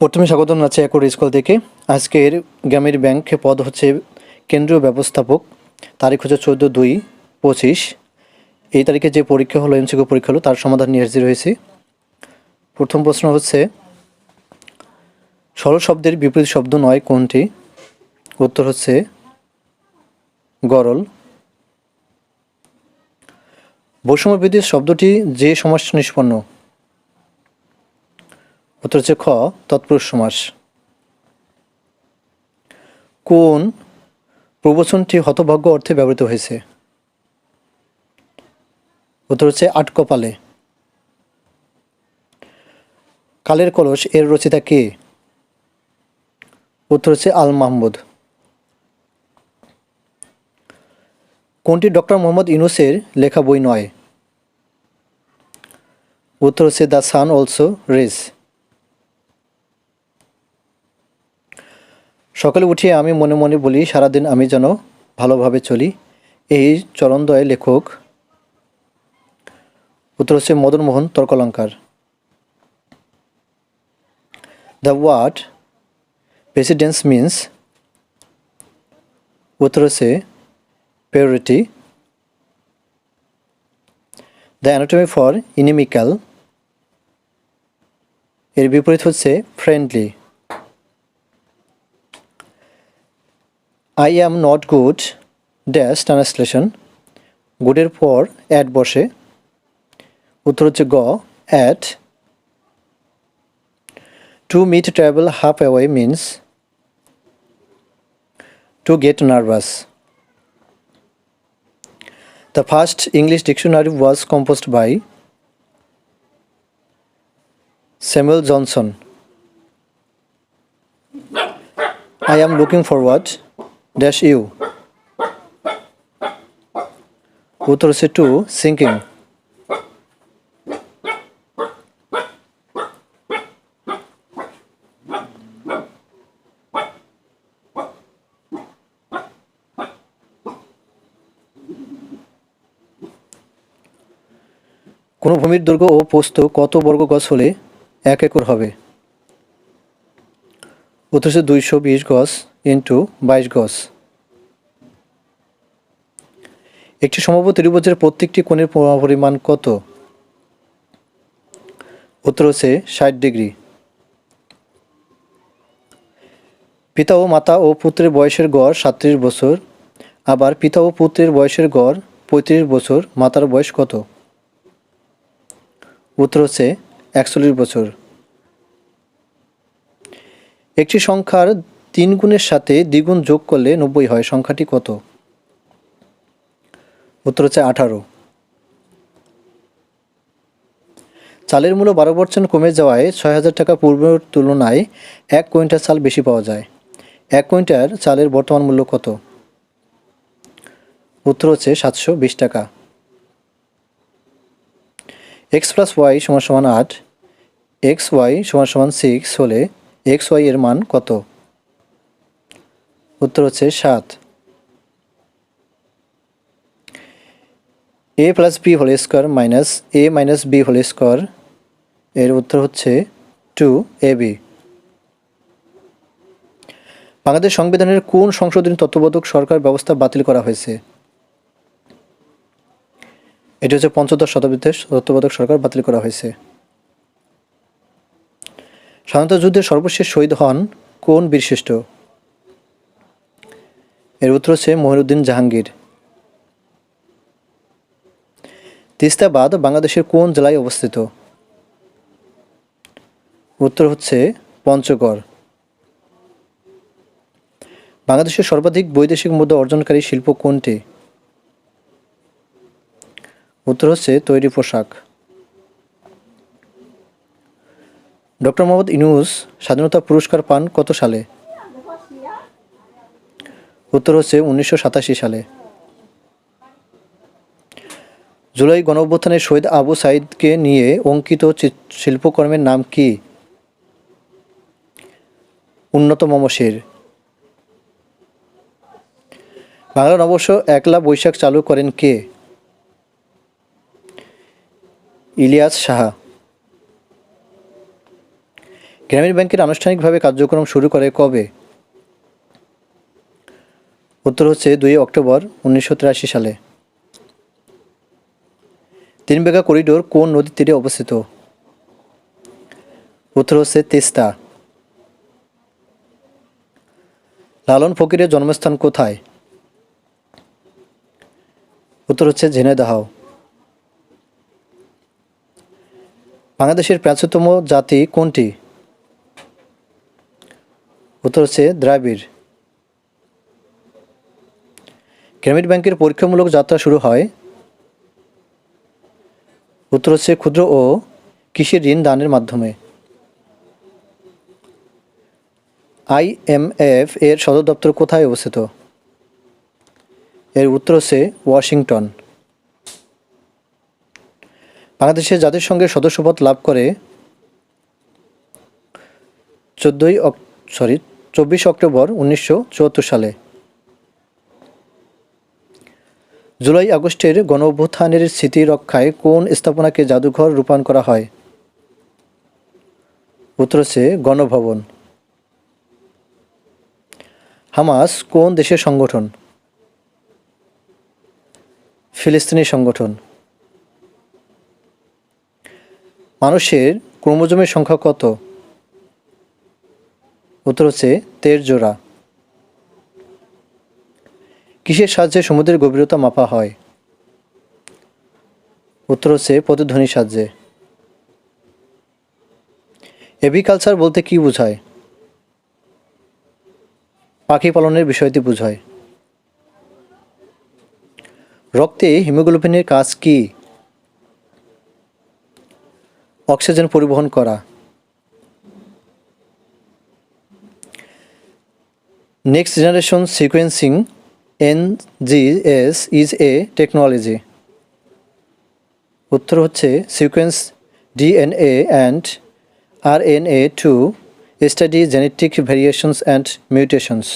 প্রথমে স্বাগত জানাচ্ছি একর স্কুল থেকে। আজকের গ্রামের ব্যাংক পদ হচ্ছে কেন্দ্রীয় ব্যবস্থাপক। তারিখ হচ্ছে চোদ্দ দুই পঁচিশ। এই তারিখে যে পরীক্ষা হলো এমসিকিউ পরীক্ষা হলো, তার সমাধান নিয়ে হাজির হয়েছে। প্রথম প্রশ্ন হচ্ছে, সরল শব্দের বিপরীত শব্দ নয় কোনটি? উত্তর হচ্ছে, গরল। বৈষম্যবিধি শব্দটি যে সমাস নিষ্পন্ন উত্তর হচ্ছে খ, তৎপুরুষ সমাস। কোন প্রবচনটি হতভাগ্য অর্থে ব্যবহৃত হয়েছে? উত্তর হচ্ছে আট কপালে। কালের কলস এর রচিতা কে? উত্তর হচ্ছে আল মাহমুদ। কোনটি ডক্টর মোহাম্মদ ইউনুসের লেখা বই নয়? উত্তর হচ্ছে দ্য সান অলসো রেস সকালে উঠিয়ে আমি মনে মনে বলি, সারাদিন আমি যেন ভালোভাবে চলি। এই চরণদয় লেখক উত্তর হচ্ছে Madanmohan Tarkalankar. The word presidence means উত্তর হচ্ছে দ্য অ্যানাটমি ফর ইনিমিক্যাল এর বিপরীত হচ্ছে friendly I am not good dash translation গুডের পর অ্যাড বসে। উত্তর হচ্ছে গ at to meet travel half away means to get nervous the first English dictionary was composed by Samuel Johnson I am looking forward dash you উত্তর হচ্ছে to sinking কোনো ভূমির দৈর্ঘ্য ও পোস্ত কত বর্গ গজ হলে এক একর হবে? হচ্ছে দুইশো বিশ গজ ইন্টু বাইশ গজ। একটি সমবাহু ত্রিভুজের প্রত্যেকটি কোণের পরিমাণ কত? উত্তর হচ্ছে ষাট ডিগ্রি। পিতা ও মাতা ও পুত্রের বয়সের গড় সাতত্রিশ বছর, আবার পিতা ও পুত্রের বয়সের গড় পঁয়ত্রিশ বছর, মাতার বয়স কত? উত্তর হচ্ছে একচল্লিশ বছর। একটি সংখ্যার তিন গুণের সাথে দ্বিগুণ যোগ করলে নব্বই হয়। সংখ্যাটি কত? উত্তর হচ্ছে আঠারো। চালের মূল্য বারো পার্সেন্ট কমে যাওয়ায় ছয় হাজার টাকা পূর্বের তুলনায় এক কুইন্টাল চাল বেশি পাওয়া যায়। এক কুইন্টাল চালের বর্তমান মূল্য কত? উত্তর হচ্ছে সাতশো বিশ টাকা। এক্স প্লাস ওয়াই সমান সমান আট, এক্স ওয়াই সমান সমান সিক্স হলে এক্স ওয়াই এর মান কত? উত্তর হচ্ছে সাত। A plus B whole square minus A minus B whole square এর উত্তর হচ্ছে টু এ বি বাংলাদেশ সংবিধানের কোন সংশোধনী তত্ত্ববোধক সরকার ব্যবস্থা বাতিল করা হয়েছে? এটি হচ্ছে পঞ্চদশ শতাব্দীতে তত্ত্ববোধক সরকার বাতিল করা হয়েছে। স্বাধীনতা যুদ্ধের সর্বশেষ শহীদ হন কোন বীরশ্রেষ্ঠ? এর উত্তর হচ্ছে মহিউদ্দিন জাহাঙ্গীর। তিস্তাবাদ বাংলাদেশের কোন জেলায় অবস্থিত? উত্তর হচ্ছে পঞ্চগড়। বাংলাদেশের সর্বাধিক বৈদেশিক মুদ্রা অর্জনকারী শিল্প কোনটি? উত্তর হচ্ছে তৈরি পোশাক। ডক্টর মোহাম্মদ ইনুস স্বাধীনতা পুরস্কার পান কত সালে? উত্তর হচ্ছে উনিশশো সাতাশি সালে। জুলাই গণঅভ্যুত্থানে শহীদ আবু সাইদকে নিয়ে অঙ্কিত শিল্পকর্মের নাম কি? উন্নত মমশের বাংলা নববর্ষ একলা বৈশাখ চালু করেন কে? ইলিয়াস সাহা। গ্রামীণ ব্যাংকের আনুষ্ঠানিকভাবে কার্যক্রম শুরু করে কবে? উত্তর হচ্ছে দুই অক্টোবর উনিশশো তিরাশি সালে। তিন বেগা করিডোর কোন নদীর তীরে অবস্থিত? উত্তর হচ্ছে তিস্তা। লালন ফকিরের জন্মস্থান কোথায়? উত্তর হচ্ছে ঝিনাইদহ। বাংলাদেশের প্রাচীনতম জাতি কোনটি? উত্তর হচ্ছে দ্রাবিড়। গ্রামীণ ব্যাংকের পরীক্ষামূলক যাত্রা শুরু হয়। উত্তর হচ্ছে ক্ষুদ্র ও কৃষি ঋণ দানের মাধ্যমে। আইএমএফ এর সদর দপ্তর কোথায় অবস্থিত? এর উত্তর হচ্ছে ওয়াশিংটন। বাংলাদেশের জাতিসংঘের সদস্যপদ লাভ করে চোদ্দোই সরি চব্বিশ অক্টোবর উনিশশো চুয়াত্তর সালে। জুলাই আগস্টের গণ অভ্যুত্থানের স্মৃতি রক্ষায় কোন স্থাপনাকে জাদুঘর রূপায়ণ করা হয়? উত্তর হচ্ছে গণভবন। হামাস কোন দেশের সংগঠন? ফিলিস্তিনি সংগঠন। মানুষের ক্রোমোজোমের সংখ্যা কত? উত্তর হচ্ছে তের জোড়া কিসের সাহায্যে সমুদ্রের গভীরতা মাপা হয়? উত্তর হচ্ছে প্রতিধ্বনির সাহায্যে। এভিকালচার বলতে কি বোঝায়? পাখি পালনের বিষয়টি বোঝায়। রক্তে হিমোগ্লোবিনের কাজ কি? অক্সিজেন পরিবহন করা। Next generation sequencing NGS is a technology উত্তর হচ্ছে sequence DNA and R N A to study genetic variations and mutations